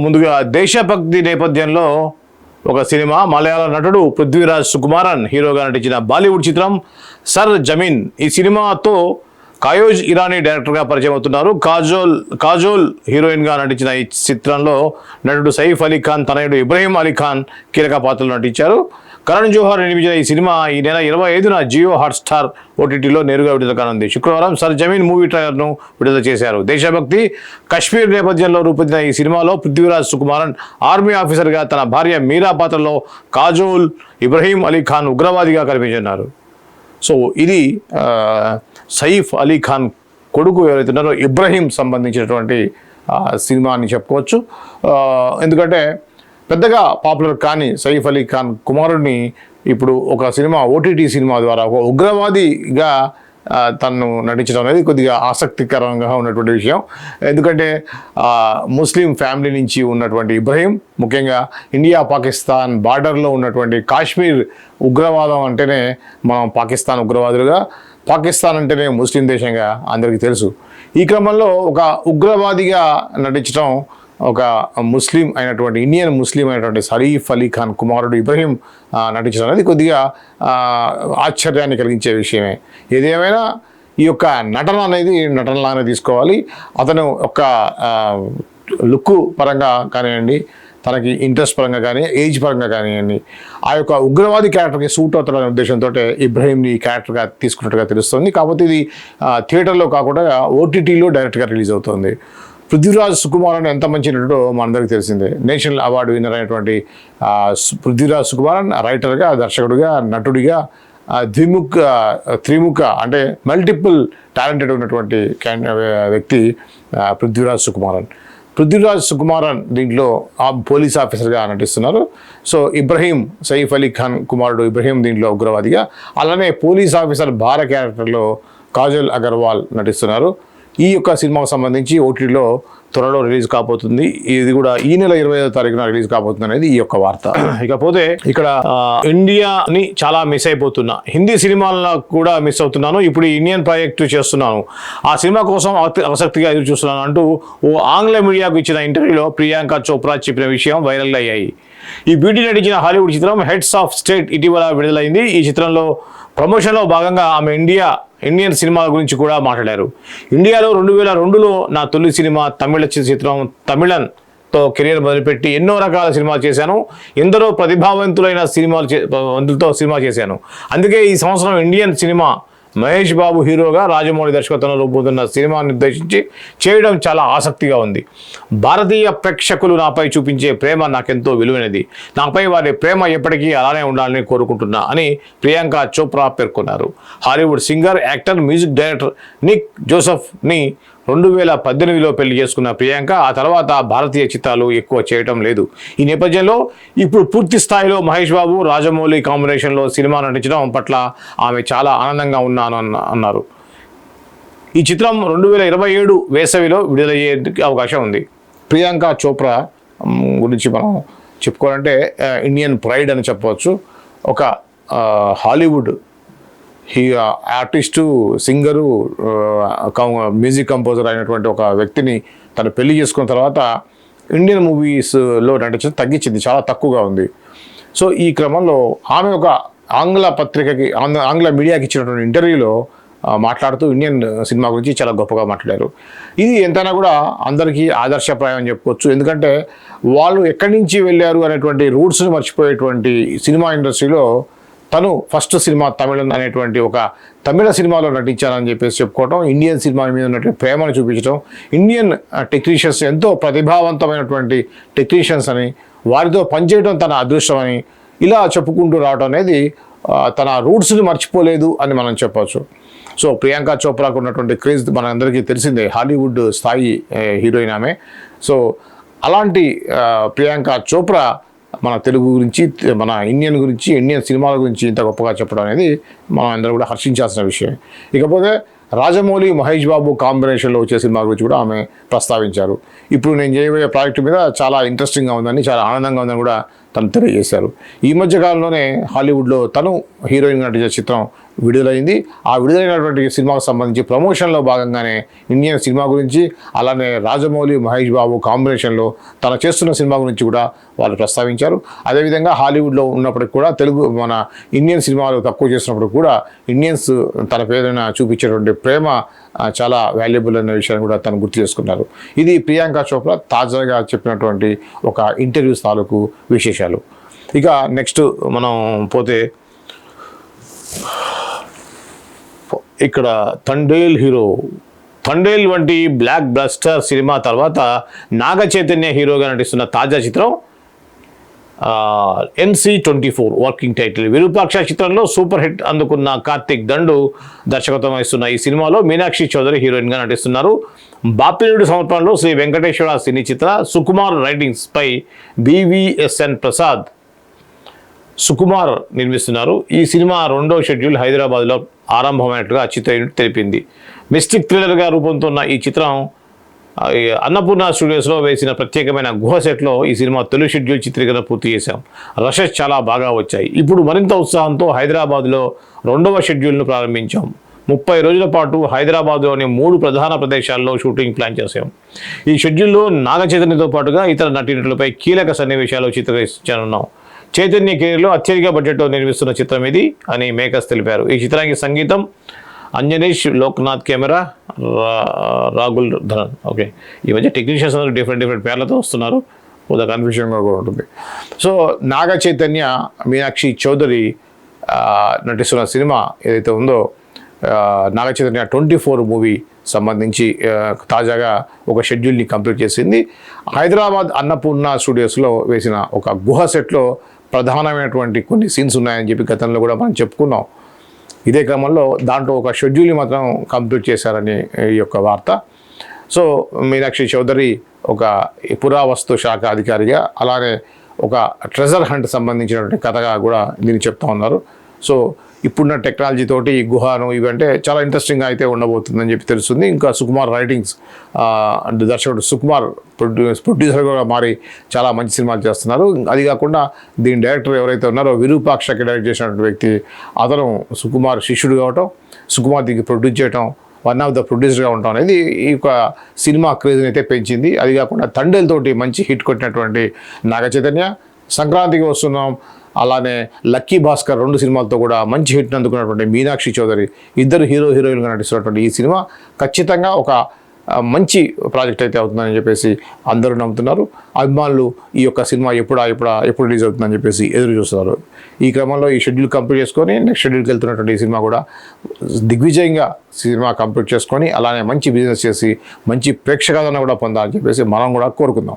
ముందుగా దేశభక్తి నేపథ్యంలో ఒక సినిమా మలయాళ నటుడు పృథ్వీరాజ్ సుకుమారన్ హీరోగా నటించిన బాలీవుడ్ చిత్రం సర్ జమీన్. ఈ సినిమాతో కాయోజ్ ఇరానీ డైరెక్టర్గా పరిచయం అవుతున్నారు. కాజోల్ కాజోల్ హీరోయిన్గా నటించిన ఈ చిత్రంలో నటుడు సైఫ్ అలీ ఖాన్ తనయుడు ఇబ్రహీం అలీ ఖాన్ కీలక పాత్రలు నటించారు. కరణ్ జోహార్ నిర్మించిన ఈ సినిమా ఈ నెల ఇరవై ఐదున జియో హాట్స్టార్ ఓటీటీలో నేరుగా విడుదల కానుంది. శుక్రవారం సర్ జమీన్ మూవీ ట్రైలర్ను విడుదల చేశారు. దేశభక్తి కశ్మీర్ నేపథ్యంలో రూపొందిన ఈ సినిమాలో పృథ్వీరాజ్ సుకుమారన్ ఆర్మీ ఆఫీసర్గా తన భార్య మీరా పాత్రలో కాజోల్ ఇబ్రహీం అలీ ఖాన్ ఉగ్రవాదిగా కనిపించున్నారు సో ఇది సయీఫ్ అలీ ఖాన్ కొడుకు ఎవరైతే ఉన్నారో ఇబ్రహీం సంబంధించినటువంటి సినిమా అని చెప్పుకోవచ్చు. ఎందుకంటే పెద్దగా పాపులర్ కాని సైఫ్ అలీ ఖాన్ కుమారుడిని ఇప్పుడు ఒక సినిమా ఓటీటీ సినిమా ద్వారా ఒక ఉగ్రవాదిగా తను నటించడం అనేది కొద్దిగా ఆసక్తికరంగా ఉన్నటువంటి విషయం. ఎందుకంటే ముస్లిం ఫ్యామిలీ నుంచి ఉన్నటువంటి ఇబ్రహీం ముఖ్యంగా ఇండియా పాకిస్తాన్ బార్డర్లో ఉన్నటువంటి కాశ్మీర్ ఉగ్రవాదం అంటేనే మనం పాకిస్తాన్ ఉగ్రవాదులుగా పాకిస్తాన్ అంటేనే ముస్లిం దేశంగా అందరికీ తెలుసు. ఈ క్రమంలో ఒక ఉగ్రవాదిగా నటించడం ఒక ముస్లిం అయినటువంటి ఇండియన్ ముస్లిం అయినటువంటి సరీఫ్ అలీ ఖాన్ కుమారుడు ఇబ్రహీం నటించడం అనేది కొద్దిగా ఆశ్చర్యాన్ని కలిగించే విషయమే. ఏదేమైనా ఈ యొక్క నటన అనేది నటనలానే తీసుకోవాలి. అతను ఒక లుక్ పరంగా కానివ్వండి తనకి ఇంట్రెస్ట్ పరంగా కానీ ఏజ్ పరంగా కానివ్వండి ఆ యొక్క ఉగ్రవాది క్యారెక్టర్కి సూట్ అవుతాడనే ఉద్దేశంతో ఇబ్రహీంని క్యారెక్టర్గా తీసుకున్నట్టుగా తెలుస్తుంది. కాకపోతే ఇది థియేటర్లో కాకుండా ఓటీటీలో డైరెక్ట్గా రిలీజ్ అవుతుంది. పృథ్వీరాజ్ సుకుమారన్ ఎంత మంచి నటుడో మనందరికీ తెలిసిందే. నేషనల్ అవార్డు విన్నర్ అయినటువంటి పృథ్వీరాజ్ సుకుమారన్ రైటర్గా దర్శకుడిగా నటుడిగా ద్విముఖ త్రిముఖ అంటే మల్టిపుల్ టాలెంటెడ్ ఉన్నటువంటి వ్యక్తి పృథ్వీరాజ్ సుకుమారన్. పృథ్వీరాజ్ సుకుమారన్ దీంట్లో ఆ పోలీస్ ఆఫీసర్గా నటిస్తున్నారు. సో ఇబ్రహీం సైఫ్ అలీ ఖాన్ కుమారుడు ఇబ్రహీం దీంట్లో ఉగ్రవాదిగా అలానే పోలీస్ ఆఫీసర్ భార క్యారెక్టర్లో కాజల్ అగర్వాల్ నటిస్తున్నారు. ఈ యొక్క సినిమాకు సంబంధించి ఓటీటీలో త్వరలో రిలీజ్ కాబోతుంది. ఇది కూడా ఈ నెల ఇరవై ఐదో తారీఖున రిలీజ్ కాబోతుంది అనేది ఈ యొక్క వార్త. ఇకపోతే ఇక్కడ ఇండియాని చాలా మిస్ అయిపోతున్నా హిందీ సినిమాలను కూడా మిస్ అవుతున్నాను. ఇప్పుడు ఇండియన్ ప్రాజెక్ట్ చేస్తున్నాను. ఆ సినిమా కోసం ఆసక్తిగా ఎదురు చూస్తున్నాను అంటూ ఓ ఆంగ్ల మీడియాకు ఇచ్చిన ఇంటర్వ్యూలో ప్రియాంక చోప్రా చెప్పిన విషయం వైరల్ అయ్యాయి. ఈ బ్యూటీ నటించిన హాలీవుడ్ చిత్రం హెడ్స్ ఆఫ్ స్టేట్ ఇటీవల విడుదలైంది. ఈ చిత్రంలో ప్రమోషన్లో భాగంగా ఆమె ఇండియా ఇండియన్ సినిమాల గురించి కూడా మాట్లాడారు. ఇండియాలో రెండు వేల రెండులో నా తొలి సినిమా తమిళ చిత్రం తమిళన్తో కెరీర్ మొదలుపెట్టి ఎన్నో రకాల సినిమాలు చేశాను. ఎందరో ప్రతిభావంతులైన సినిమాలు చే- వంతులతో సినిమా చేశాను. అందుకే ఈ సంవత్సరం ఇండియన్ సినిమా మహేష్ బాబు హీరోగా రాజమౌళి దర్శకత్వంలో రూపొందుతున్న సినిమాని నిర్దేశించి చేయడం చాలా ఆసక్తిగా ఉంది. భారతీయ ప్రేక్షకులు నాపై చూపించే ప్రేమ నాకెంతో విలువైనది. నాపై వారి ప్రేమ ఎప్పటికీ అలానే ఉండాలని కోరుకుంటున్నా అని ప్రియాంక చోప్రా పేర్కొన్నారు. Hollywood singer actor music director Nick జోసెఫ్ని రెండు వేల పద్దెనిమిదిలో పెళ్ళి చేసుకున్న ప్రియాంక ఆ తర్వాత భారతీయ చిత్రాలు ఎక్కువ చేయటం లేదు. ఈ నేపథ్యంలో ఇప్పుడు పూర్తి స్థాయిలో మహేష్ బాబు రాజమౌళి కాంబినేషన్లో సినిమా నటించడం పట్ల ఆమె చాలా ఆనందంగా ఉన్నాను అన్న- అన్నారు. ఈ చిత్రం రెండు వేల ఇరవై ఏడు వేసవిలో విడుదలయ్యే అవకాశం ఉంది. ప్రియాంక చోప్రా గురించి మనం చెప్పుకోవాలంటే ఇండియన్ ప్రైడ్ అని చెప్పవచ్చు. ఒక Hollywood he artist singer music composer అయినటువంటి ఒక వ్యక్తిని తను పెళ్ళి చేసుకున్న తర్వాత ఇండియన్ మూవీస్లో నటించడం తగ్గించింది చాలా తక్కువగా ఉంది. సో ఈ క్రమంలో ఆమె ఒక ఆంగ్ల పత్రికకి ఆంగ్ల ఆంగ్ల మీడియాకి ఇచ్చినటువంటి ఇంటర్వ్యూలో మాట్లాడుతూ ఇండియన్ సినిమా గురించి చాలా గొప్పగా మాట్లాడారు. ఇది ఎంతైనా కూడా అందరికీ ఆదర్శప్రాయం అని చెప్పుకోవచ్చు. ఎందుకంటే వాళ్ళు ఎక్కడి నుంచి వెళ్ళారు అనేటువంటి రూట్స్ని మర్చిపోయేటువంటి సినిమా ఇండస్ట్రీలో తను ఫస్ట్ సినిమా తమిళన్ అనేటువంటి ఒక తమిళ సినిమాలో నటించానని చెప్పేసి చెప్పుకోవటం ఇండియన్ సినిమా మీద ఉన్నటువంటి ప్రేమను చూపించడం ఇండియన్ టెక్నీషియన్స్ ఎంతో ప్రతిభావంతమైనటువంటి టెక్నీషియన్స్ అని వారితో పనిచేయడం తన అదృష్టం అని ఇలా చెప్పుకుంటూ రావడం అనేది తన రూట్స్ని మర్చిపోలేదు అని మనం చెప్పవచ్చు సో ప్రియాంక చోప్రాకు ఉన్నటువంటి క్రేజ్ మనందరికీ తెలిసిందే హాలీవుడ్ స్థాయి హీరోయిన్ ఆమె. సో అలాంటి ప్రియాంక చోప్రా మన తెలుగు గురించి మన ఇండియన్ గురించి ఇండియన్ సినిమాల గురించి ఇంత గొప్పగా చెప్పడం అనేది మనం అందరూ కూడా హర్షించాల్సిన విషయం. ఇకపోతే రాజమౌళి మహేష్ బాబు కాంబినేషన్లో వచ్చే సినిమా గురించి కూడా ఆమె ప్రస్తావించారు. ఇప్పుడు నేను చేయబోయే ప్రాజెక్ట్ మీద చాలా ఇంట్రెస్టింగ్గా ఉందని చాలా ఆనందంగా ఉందని కూడా తను తెలియజేశారు. ఈ మధ్య కాలంలోనే హాలీవుడ్లో తను హీరోయిన్గా నటించే చిత్రం విడుదలైంది. ఆ విడుదలైనటువంటి సినిమాకు సంబంధించి ప్రమోషన్లో భాగంగానే ఇండియన్ సినిమా గురించి అలానే రాజమౌళి మహేష్ బాబు కాంబినేషన్లో తన చేస్తున్న సినిమా గురించి కూడా వాళ్ళు ప్రస్తావించారు. అదేవిధంగా హాలీవుడ్లో ఉన్నప్పటికి కూడా తెలుగు మన ఇండియన్ సినిమాలు తక్కువ చేసినప్పుడు కూడా ఇండియన్స్ తన పేరున చూపించేటువంటి ప్రేమ చాలా వాల్యుబుల్ అనే విషయాన్ని కూడా తను గుర్తు చేసుకున్నారు. ఇది ప్రియాంక చోప్రా తాజాగా చెప్పినటువంటి ఒక ఇంటర్వ్యూ తాలూకు విశేషాలు. ఇక నెక్స్ట్ మనం పోతే ఇక్కడ తండేల్ హీరో తండేల్ వంటి బ్లాక్ బ్లస్టర్ సినిమా తర్వాత నాగ చైతన్య హీరోగా నటిస్తున్న తాజా చిత్రం NC twenty four working title. Virupaksha చిత్రంలో సూపర్ హిట్ అందుకున్న కార్తిక్ దండు దర్శకత్వం వహిస్తున్న ఈ సినిమాలో మీనాక్షి చౌదరి హీరోయిన్గా నటిస్తున్నారు. బాపినుడి సమర్పణలో శ్రీ వెంకటేశ్వర సినీ చిత్ర సుకుమార్ రైటింగ్స్పై బీవీఎస్ఎన్ ప్రసాద్ సుకుమార్ నిర్మిస్తున్నారు. ఈ సినిమా రెండో షెడ్యూల్ హైదరాబాద్లో ఆరంభమైనట్టుగా చిత్ర యూనిట్ తెలిపింది. మిస్టిక్ థ్రిల్లర్గా రూపొందుతున్న ఈ చిత్రం అన్నపూర్ణ స్టూడియోస్లో వేసిన ప్రత్యేకమైన గుహ సెట్లో ఈ సినిమా తొలి షెడ్యూల్ చిత్రీకరణ పూర్తి చేశాం. రషెస్ చాలా బాగా వచ్చాయి. ఇప్పుడు మరింత ఉత్సాహంతో హైదరాబాద్లో రెండవ షెడ్యూల్ను ప్రారంభించాం. ముప్పై రోజుల పాటు హైదరాబాద్లోని మూడు ప్రధాన ప్రదేశాల్లో షూటింగ్ ప్లాన్ చేశాం. ఈ షెడ్యూల్లో నాగ చైతన్యతో పాటుగా ఇతర నటీనటులపై కీలక సన్నివేశాలు చిత్రీకరించనున్నాం. చైతన్య కెరీర్లో అత్యధిక బడ్జెట్తో నిర్మిస్తున్న చిత్రం ఇది అని మేకర్స్ తెలిపారు. ఈ చిత్రానికి సంగీతం అంజనీష్ లోక్నాథ్ కెమెరా రాగుల్ ధరన్. ఓకే. ఈ మధ్య టెక్నీషియన్స్ అందరూ డిఫరెంట్ డిఫరెంట్ పేర్లతో వస్తున్నారు. కొద్దిగా కన్ఫ్యూజన్గా కూడా ఉంటుంది సో నాగ చైతన్య మీనాక్షి చౌదరి నటిస్తున్న సినిమా ఏదైతే ఉందో Naga Chaitanya twenty four movie సంబంధించి తాజాగా ఒక షెడ్యూల్ని కంప్లీట్ చేసింది. హైదరాబాద్ అన్నపూర్ణ స్టూడియోస్లో వేసిన ఒక గుహ సెట్లో ప్రధానమైనటువంటి కొన్ని సీన్స్ ఉన్నాయని చెప్పి గతంలో కూడా మనం చెప్పుకున్నాం. ఇదే క్రమంలో దాంట్లో ఒక షెడ్యూల్ని మాత్రం కంప్లీట్ చేశారని ఈ యొక్క వార్త. సో మీనాక్షి చౌదరి ఒక పురావస్తు శాఖ అధికారిగా అలానే ఒక ట్రెజర్ హంట్ సంబంధించినటువంటి కథగా కూడా దీన్ని చెప్తా ఉన్నారు. సో ఇప్పుడున్న టెక్నాలజీ తోటి ఈ గుహను ఇవంటే చాలా ఇంట్రెస్టింగ్గా అయితే ఉండబోతుందని చెప్పి తెలుస్తుంది. ఇంకా సుకుమార్ రైటింగ్స్ అంటే దర్శకుడు సుకుమార్ ప్రొడ్యూస్ కూడా మారి చాలా మంచి సినిమాలు చేస్తున్నారు. అది కాకుండా దీని డైరెక్టర్ ఎవరైతే ఉన్నారో విరూపాక్షకి డైరెక్ట్ చేసినటువంటి వ్యక్తి అతను సుకుమార్ శిష్యుడు కావటం సుకుమార్ దీనికి ప్రొడ్యూస్ చేయటం వన్ ఆఫ్ ద ప్రొడ్యూసర్గా ఉండటం అనేది ఈ యొక్క సినిమా క్రేజ్ని అయితే పెంచింది. అది కాకుండా తండ్రిలతోటి మంచి హిట్ కొట్టినటువంటి నాగ చైతన్య సంక్రాంతికి వస్తున్నాం. అలానే లక్కీ భాస్కర్ రెండు సినిమాలతో కూడా మంచి హిట్ అందుకున్నటువంటి మీనాక్షి చౌదరి ఇద్దరు హీరో హీరోయిన్గా నటిస్తున్నటువంటి ఈ సినిమా ఖచ్చితంగా ఒక మంచి ప్రాజెక్ట్ అయితే అవుతుందని చెప్పేసి అందరూ నమ్ముతున్నారు. అభిమానులు ఈ యొక్క సినిమా ఎప్పుడా ఎప్పుడా ఎప్పుడు రిలీజ్ అవుతుందని చెప్పేసి ఎదురు చూస్తున్నారు. ఈ క్రమంలో ఈ షెడ్యూల్ కంప్లీట్ చేసుకొని నెక్స్ట్ షెడ్యూల్కి వెళ్తున్నటువంటి ఈ సినిమా కూడా దిగ్విజయంగా సినిమా కంప్లీట్ చేసుకొని అలానే మంచి బిజినెస్ చేసి మంచి ప్రేక్షకాలను కూడా పొందాలని చెప్పేసి మనం కూడా కోరుకుందాం.